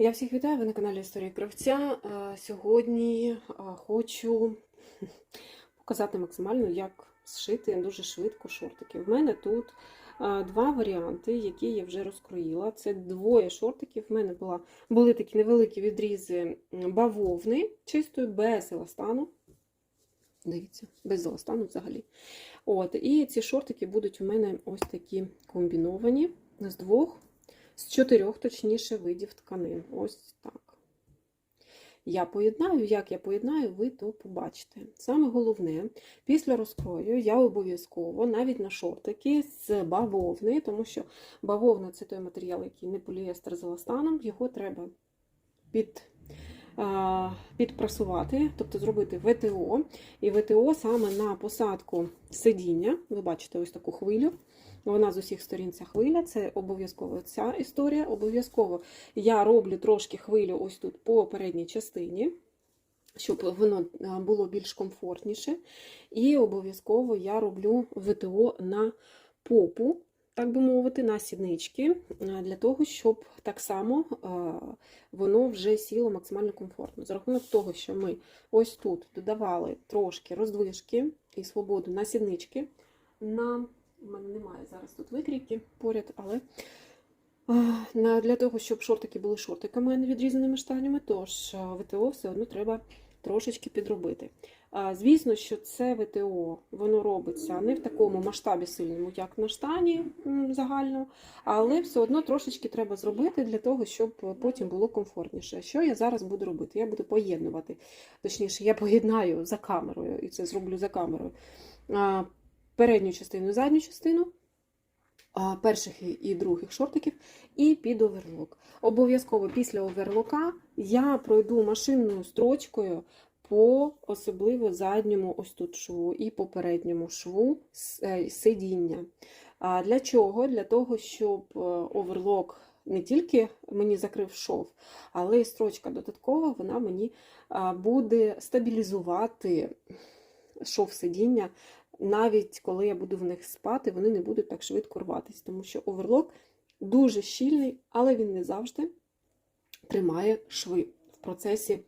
Я всіх вітаю, ви на каналі Історії Кравця. Е, Сьогодні е, хочу показати максимально, як зшити дуже швидко шортики. В мене тут е, два варіанти, які я вже розкроїла. Це двоє шортиків. В мене була, були такі невеликі відрізи бавовни, чистої, без еластану. Дивіться, без еластану взагалі. От, і ці шортики будуть у мене ось такі комбіновані з двох з чотирьох, точніше, видів тканин. Ось так. Я поєднаю, як я поєднаю, ви то побачите. Саме головне, після розкрою я обов'язково навіть на шортики з бавовни, тому що бавовна це той матеріал, який не поліестер з еластаном, його треба під, підпрасувати, тобто зробити ВТО. І ВТО саме на посадку сидіння, ви бачите ось таку хвилю. Вона з усіх сторін ця хвиля, це обов'язково ця історія. Обов'язково я роблю трошки хвилю ось тут по передній частині, щоб воно було більш комфортніше. І обов'язково я роблю ВТО на попу, так би мовити, на сіднички, для того, щоб так само воно вже сіло максимально комфортно. За рахунок того, що ми ось тут додавали трошки роздвижки і свободу на сіднички. на у мене немає зараз тут викрійки поряд, але для того, щоб шортики були шортиками, а не відрізаними штанями, тож ВТО все одно треба трошечки підробити. Звісно, що це ВТО воно робиться не в такому масштабі сильному, як на штані загально, але все одно трошечки треба зробити для того, щоб потім було комфортніше. Що я зараз буду робити? Я буду поєднувати, точніше, я поєднаю за камерою, і це зроблю за камерою передню частину і задню частину перших і других шортиків, і під оверлок. Обов'язково після оверлока я пройду машинною строчкою по особливо задньому ось тут шву і по передньому шву е, сидіння. Для чого? Для того, щоб е, оверлок не тільки мені закрив шов, але й строчка додаткова, вона мені буде стабілізувати шов сидіння навіть коли я буду в них спати, вони не будуть так швидко рватися, тому що оверлок дуже щільний, але він не завжди тримає шви в процесі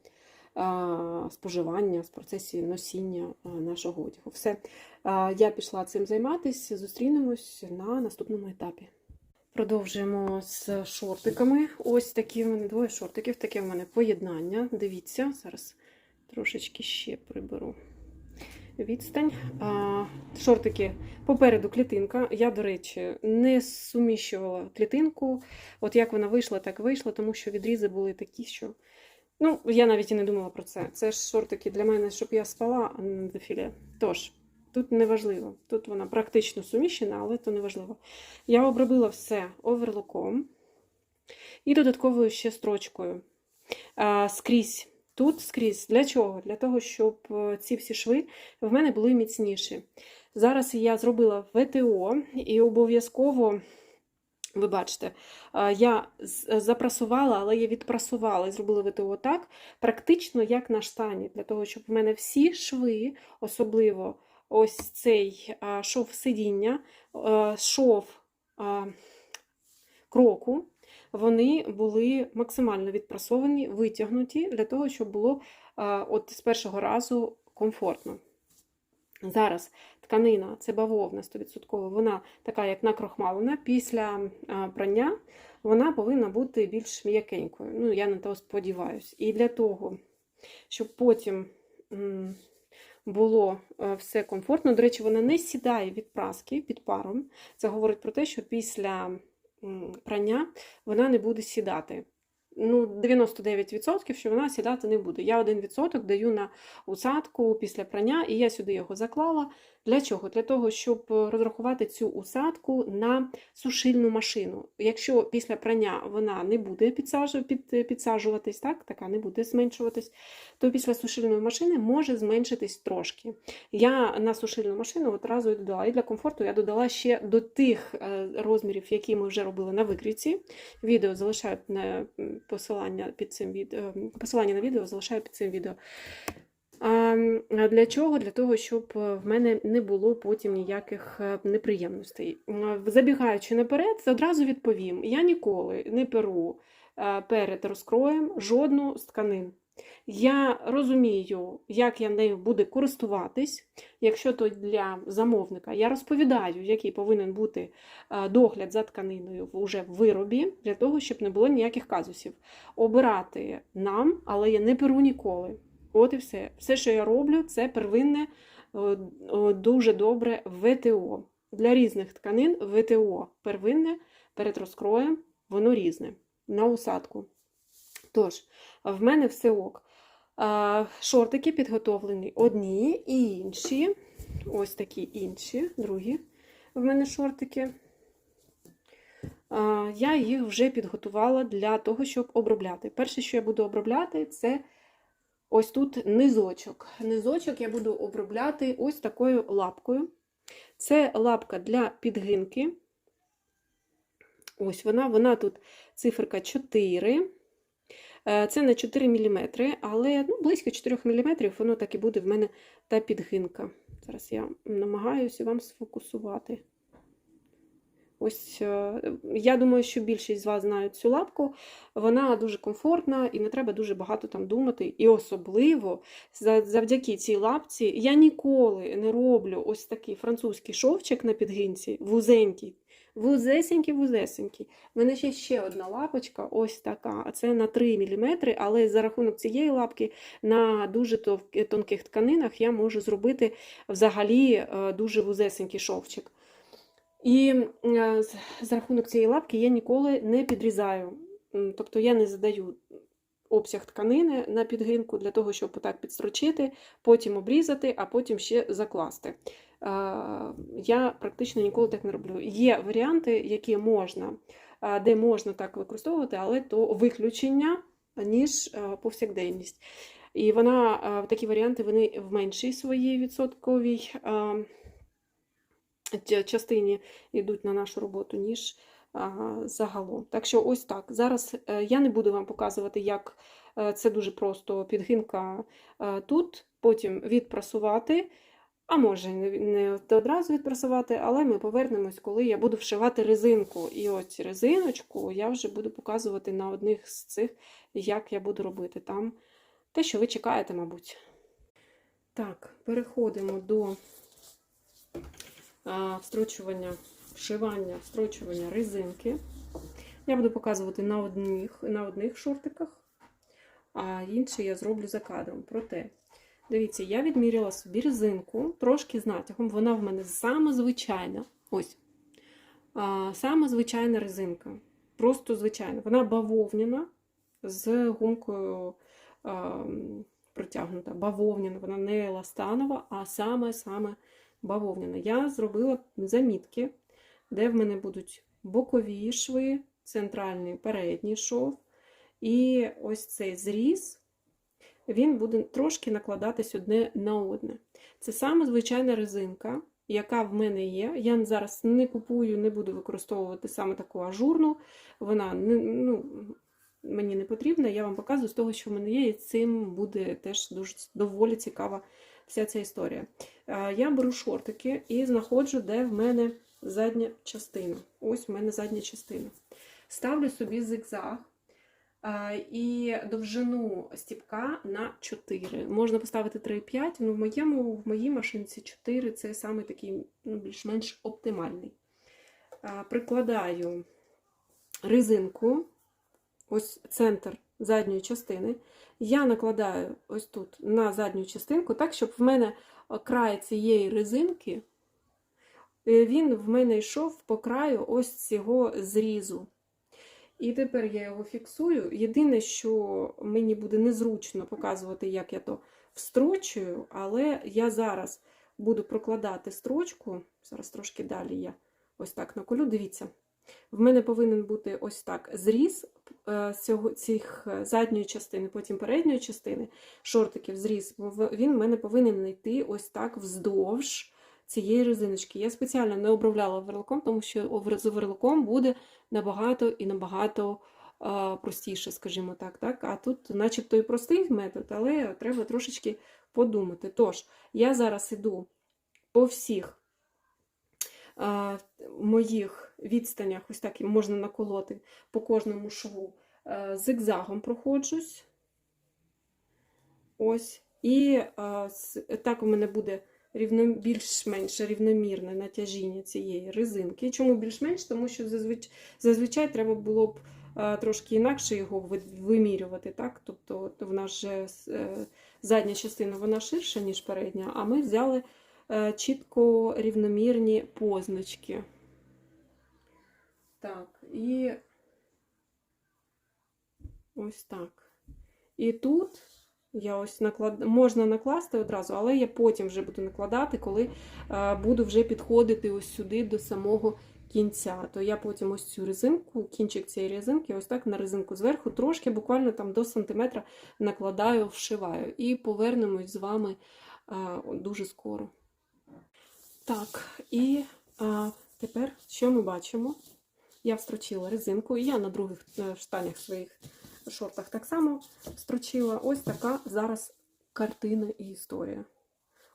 споживання, в процесі носіння нашого одягу. Все, я пішла цим займатися, зустрінемось на наступному етапі. Продовжуємо з шортиками. Ось такі в мене двоє шортиків, таке в мене поєднання. Дивіться, зараз трошечки ще приберу відстань. Шортики попереду клітинка. Я, до речі, не суміщувала клітинку. От як вона вийшла, так вийшла, тому що відрізи були такі, що. Ну, я навіть і не думала про це. Це ж шортики для мене, щоб я спала, а не дефіле. Тож, тут не важливо. Тут вона практично суміщена, але то не важливо. Я обробила все оверлоком і додатковою ще строчкою. Скрізь Тут скрізь. Для чого? Для того, щоб е, ці всі шви в мене були міцніші. Зараз я зробила ВТО і обов'язково, ви бачите, е, я запрасувала, але я відпрасувала і зробила ВТО так, практично як на штані, для того, щоб в мене всі шви, особливо ось цей е, шов сидіння, шов кроку вони були максимально відпрасовані, витягнуті для того, щоб було от з першого разу комфортно. Зараз тканина, це бавовна 100%, вона така, як накрохмалена, після прання вона повинна бути більш м'якенькою. Ну, я на то сподіваюся. І для того, щоб потім було все комфортно, до речі, вона не сідає від праски під паром. Це говорить про те, що після прання вона не буде сідати. Ну, 99%, що вона сідати не буде. Я 1% даю на усадку після прання, і я сюди його заклала. Для чого? Для того, щоб розрахувати цю усадку на сушильну машину. Якщо після прання вона не буде підсаджуватись, так, така не буде зменшуватись, то після сушильної машини може зменшитись трошки. Я на сушильну машину одразу додала. І для комфорту я додала ще до тих е, розмірів, які ми вже робили на викрійці. Відео залишаю посилання під цим відео. Посилання на відео залишаю під цим відео. А Для чого? Для того, щоб е, в мене не було потім ніяких е, неприємностей. Забігаючи наперед, одразу відповім: я ніколи не перу е, перед розкроєм жодну з тканин. Я розумію, як я нею буду користуватись. Якщо то для замовника, я розповідаю, який повинен бути догляд за тканиною вже в виробі, для того, щоб не було ніяких казусів. Обирати нам, але я не беру ніколи. От і все. Все, що я роблю, це первинне дуже добре ВТО. Для різних тканин ВТО первинне перед розкроєм, воно різне на усадку. Тож, в мене все ок. Шортики підготовлені одні і інші. Ось такі інші, другі в мене шортики. Я їх вже підготувала для того, щоб обробляти. Перше, що я буду обробляти, це ось тут низочок. Низочок я буду обробляти ось такою лапкою. Це лапка для підгинки. Ось вона, вона тут циферка 4. Е, Це на 4 мм, але ну, близько 4 мм воно так і буде в мене та підгинка. Зараз я намагаюся вам сфокусувати. Ось, е, я думаю, що більшість з вас знають цю лапку. Вона дуже комфортна і не треба дуже багато там думати. І особливо завдяки цій лапці я ніколи не роблю ось такий французький шовчик на підгинці, вузенький. Вузесенький, вузесенький. У мене ще ще одна лапочка, ось така. А це на 3 мм, але за рахунок цієї лапки на дуже тонких тканинах я можу зробити взагалі е, дуже вузесенький шовчик. І е, з- рахунок цієї лапки я ніколи не підрізаю. Тобто я не задаю обсяг тканини на підгинку для того, щоб отак підстрочити, потім обрізати, а потім ще закласти. Е, Я практично ніколи так не роблю. Є варіанти, які можна, е, де можна так використовувати, але то виключення, ніж повсякденність. І вона, такі варіанти вони в меншій своїй відсотковій частині йдуть на нашу роботу, ніж загалом. Так що ось так. Зараз е, я не буду вам показувати, як е, це дуже просто підгинка е, тут, потім відпрасувати. А може не, одразу відпрасувати, але ми повернемось, коли я буду вшивати резинку. І ось резиночку я вже буду показувати на одних з цих, як я буду робити там те, що ви чекаєте, мабуть. Так, переходимо до встрочування, вшивання, встрочування резинки. Я буду показувати на одних, на одних шортиках, а інші я зроблю за кадром. Проте, дивіться, я відміряла собі резинку трошки з натягом. Вона в мене саме звичайна. Ось. А, саме звичайна резинка. Просто звичайна. Вона бавовняна з гумкою а, протягнута. Бавовняна, вона не еластанова, а саме-саме бавовняна. Я зробила замітки, де в мене будуть бокові шви, центральний передній шов. І ось цей зріз, він буде трошки накладатись одне на одне. Це саме звичайна резинка, яка в мене є. Я зараз не купую, не буду використовувати саме таку ажурну. Вона ну, мені не потрібна. Я вам показую з того, що в мене є, і цим буде теж дуже доволі цікава вся ця історія. Е, Я беру шортики і знаходжу, де в мене задня частина. Ось в мене задня частина. Ставлю собі зигзаг е, і довжину стіпка на 4. Можна поставити 3,5, але в, моєму, в моїй машинці 4 це саме такий ну, більш-менш оптимальний. Е, Прикладаю резинку, ось центр задньої частини. Я накладаю ось тут на задню частинку, так, щоб в мене край цієї резинки, е, він в мене йшов по краю ось цього зрізу. І тепер я його фіксую. Єдине, що мені буде незручно показувати, як я то встрочую, але я зараз буду прокладати строчку. Зараз трошки далі я ось так наколю. Дивіться, в мене повинен бути ось так зріз е, цього, цих е, задньої частини, потім передньої частини шортиків зріз. Він в мене повинен йти ось так вздовж цієї резиночки. Я спеціально не обробляла верлаком, тому що з верлаком буде набагато і набагато е, простіше, скажімо так, так. А тут, начебто, і простий метод, але треба трошечки подумати. Тож, я зараз іду по всіх е, моїх відстанях, ось так можна наколоти по кожному шву е, зигзагом проходжусь. Ось. І е, так у мене буде більш-менш рівномірне натяжіння цієї резинки. Чому більш-менш? Тому що зазвичай, треба було б е, трошки інакше його вимірювати. Так? Тобто от в нас же е, задня частина вона ширша, ніж передня, а ми взяли е, чітко рівномірні позначки. Так, і ось так. І тут я ось наклад... можна накласти одразу, але я потім вже буду накладати, коли е, буду вже підходити ось сюди до самого кінця. То я потім ось цю резинку, кінчик цієї резинки, ось так на резинку зверху, трошки буквально там до сантиметра накладаю, вшиваю. І повернемось з вами е, дуже скоро. Так, і е, тепер що ми бачимо? Я встрочила резинку, і я на других штанях своїх шортах так само строчила. Ось така зараз картина і історія.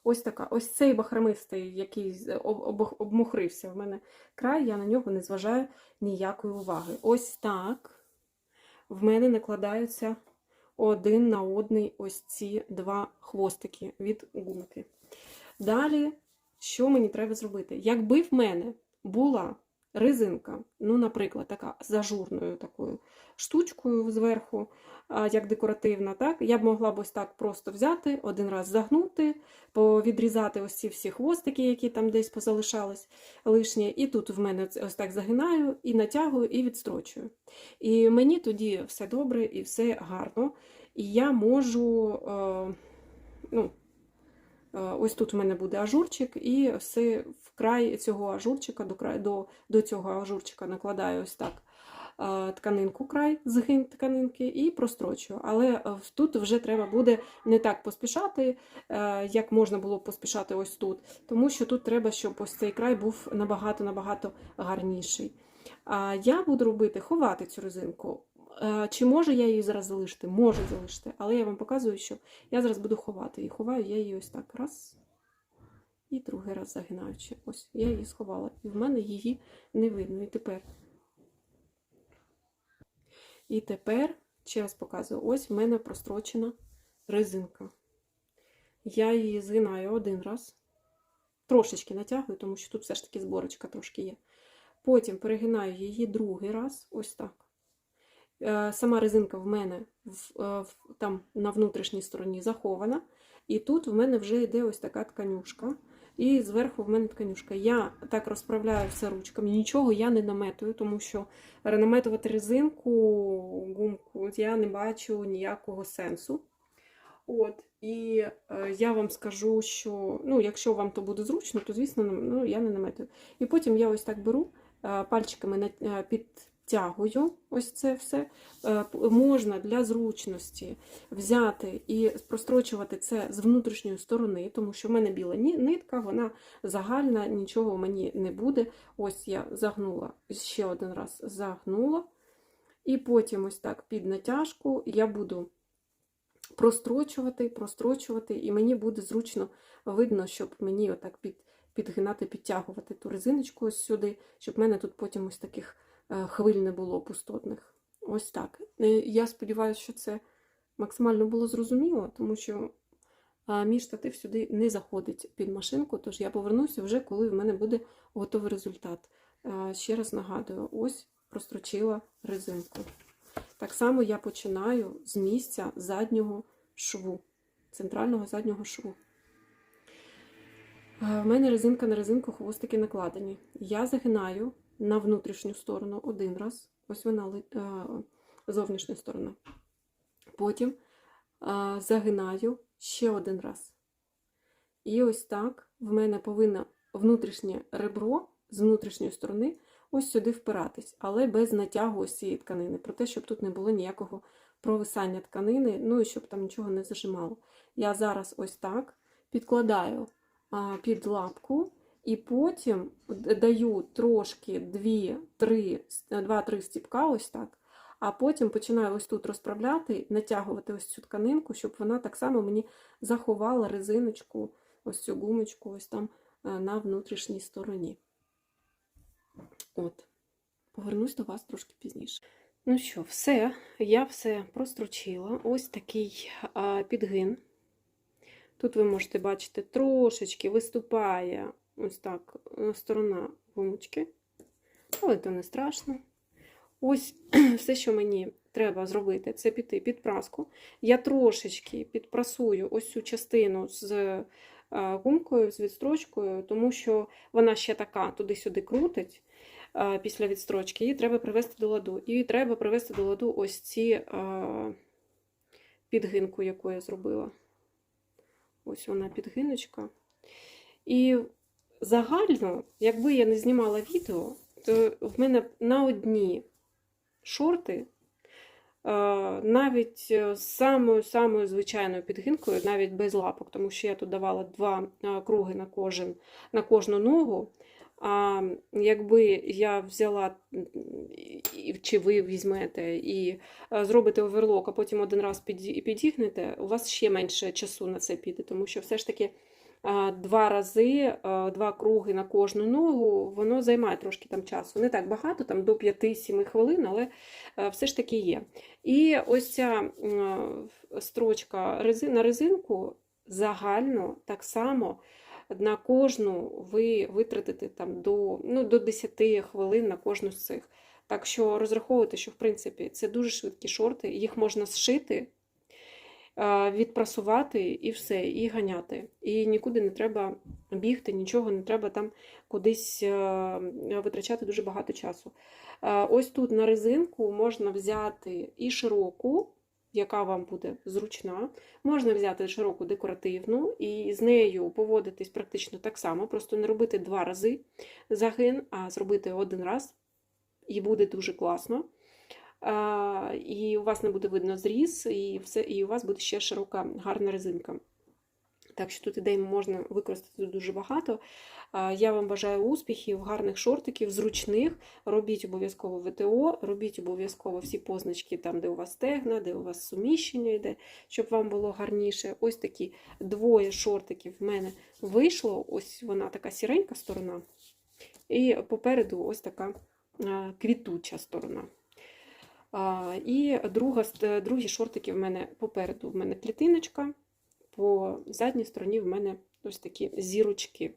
Ось така. Ось цей бахромистий, який об- об- обмухрився в мене край, я на нього не зважаю ніякої уваги. Ось так в мене накладаються один на одний ось ці два хвостики від гумки. Далі, що мені треба зробити? Якби в мене була резинка, ну, наприклад, така з ажурною такою штучкою зверху, як декоративна, так, я б могла б ось так просто взяти, один раз загнути, повідрізати ось ці всі хвостики, які там десь позалишались лишні, і тут в мене ось так загинаю, і натягую, і відстрочую. І мені тоді все добре і все гарно. І я можу, е, ну, ось тут в мене буде ажурчик, і все в край цього ажурчика, до, краю, до, до цього ажурчика накладаю ось так е, тканинку, край, згин тканинки, і прострочую. Але е, тут вже треба буде не так поспішати, е, як можна було поспішати ось тут, тому що тут треба, щоб ось цей край був набагато-набагато гарніший. А я буду робити, ховати цю резинку. Е, Чи можу я її зараз залишити? Можу залишити, але я вам показую, що я зараз буду ховати. І ховаю я її ось так. Раз. І другий раз загинаючи. Ось, я її сховала. І в мене її не видно. І тепер. І тепер, ще раз показую, ось в мене прострочена резинка. Я її згинаю один раз. Трошечки натягую, тому що тут все ж таки зборочка трошки є. Потім перегинаю її другий раз, ось так. Е, Сама резинка в мене е, там на внутрішній стороні захована. І тут в мене вже йде ось така тканюшка. І зверху в мене тканюшка. Я так розправляю все ручками. Нічого я не наметую, тому що наметувати резинку, гумку, я не бачу ніякого сенсу. От, і е, я вам скажу, що ну, якщо вам то буде зручно, то звісно, ну, я не наметую. І потім я ось так беру пальчиками на- підтягую ось це все. Е, Можна для зручності взяти і прострочувати це з внутрішньої сторони, тому що в мене біла нитка, вона загальна, нічого мені не буде. Ось я загнула ще один раз загнула. І потім ось так під натяжку я буду прострочувати, прострочувати, і мені буде зручно видно, щоб мені отак під, підгинати, підтягувати ту резиночку ось сюди, щоб в мене тут потім ось таких хвиль не було пустотних. Ось так. Е, Я сподіваюся, що це максимально було зрозуміло, тому що е, мій штатив сюди не заходить під машинку, тож я повернуся вже, коли в мене буде готовий результат. Е, Ще раз нагадую, ось прострочила резинку. Так само я починаю з місця заднього шву, центрального заднього шву. Е, В мене резинка на резинку хвостики накладені. Я загинаю на внутрішню сторону один раз. Ось вона е, зовнішня сторона. Потім е, загинаю ще один раз. І ось так в мене повинно внутрішнє ребро з внутрішньої сторони ось сюди впиратись, але без натягу ось цієї тканини. Про те, щоб тут не було ніякого провисання тканини, ну і щоб там нічого не зажимало. Я зараз ось так підкладаю під лапку, і потім даю трошки 2-3 стіпка, ось так. А потім починаю ось тут розправляти, натягувати ось цю тканинку, щоб вона так само мені заховала резиночку, ось цю гумочку, ось там е, на внутрішній стороні. От, повернусь до вас трошки пізніше. Ну що, все, я все прострочила. Ось такий підгин. Тут ви можете бачити, трошечки виступає ось так е, сторона гумочки, але це не страшно. Ось все, що мені треба зробити, це піти під праску. Я трошечки підпрасую ось цю частину з е, гумкою, з відстрочкою, тому що вона ще така туди-сюди крутить е, після відстрочки. Її треба привести до ладу. І треба привести до ладу ось ці підгинку, яку я зробила. Ось вона підгиночка. І загально, якби я не знімала відео, то в мене на одні шорти, навіть з самою самою звичайною підгинкою, навіть без лапок, тому що я тут давала два круги на, кожен, на кожну ногу. А якби я взяла, чи ви візьмете і зробите оверлок, а потім один раз підігнете, у вас ще менше часу на це піде, тому що все ж таки два рази, два круги на кожну ногу, воно займає трошки там часу. Не так багато, там до 5-7 хвилин, але все ж таки є. І ось ця строчка на резинку загально так само на кожну ви витратите там до, ну, до 10 хвилин на кожну з цих. Так що розраховуйте, що в принципі це дуже швидкі шорти, їх можна зшити, відпрасувати і все, і ганяти. І нікуди не треба бігти, нічого не треба там кудись е, витрачати дуже багато часу. Ось тут на резинку можна взяти і широку, яка вам буде зручна. Можна взяти широку декоративну і з нею поводитись практично так само, просто не робити два рази загин, а зробити один раз, і буде дуже класно. І у вас не буде видно зріз, і, все, і у вас буде ще широка, гарна резинка. Так що тут ідей можна використати дуже багато. Я вам бажаю успіхів, гарних шортиків, зручних. Робіть обов'язково ВТО, робіть обов'язково всі позначки там, де у вас стегна, де у вас суміщення йде, щоб вам було гарніше. Ось такі двоє шортиків в мене вийшло. Ось вона така сіренька сторона. І попереду ось така квітуча сторона. І друга, другі шортики в мене попереду в мене клітиночка, по задній стороні в мене ось такі зірочки.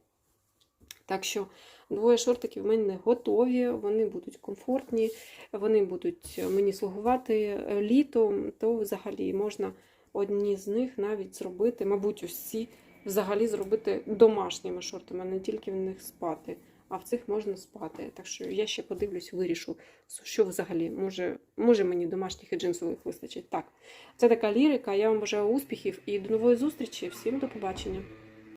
Так що двоє шортиків в мене готові, вони будуть комфортні, вони будуть мені слугувати е, літом, то взагалі можна одні з них навіть зробити, мабуть, усі взагалі зробити домашніми шортами, не тільки в них спати. А в цих можна спати. Так що я ще подивлюсь, вирішу, що взагалі може, може мені домашніх і джинсових вистачить. Так, це така лірика. Я вам бажаю успіхів і до нової зустрічі. Всім до побачення.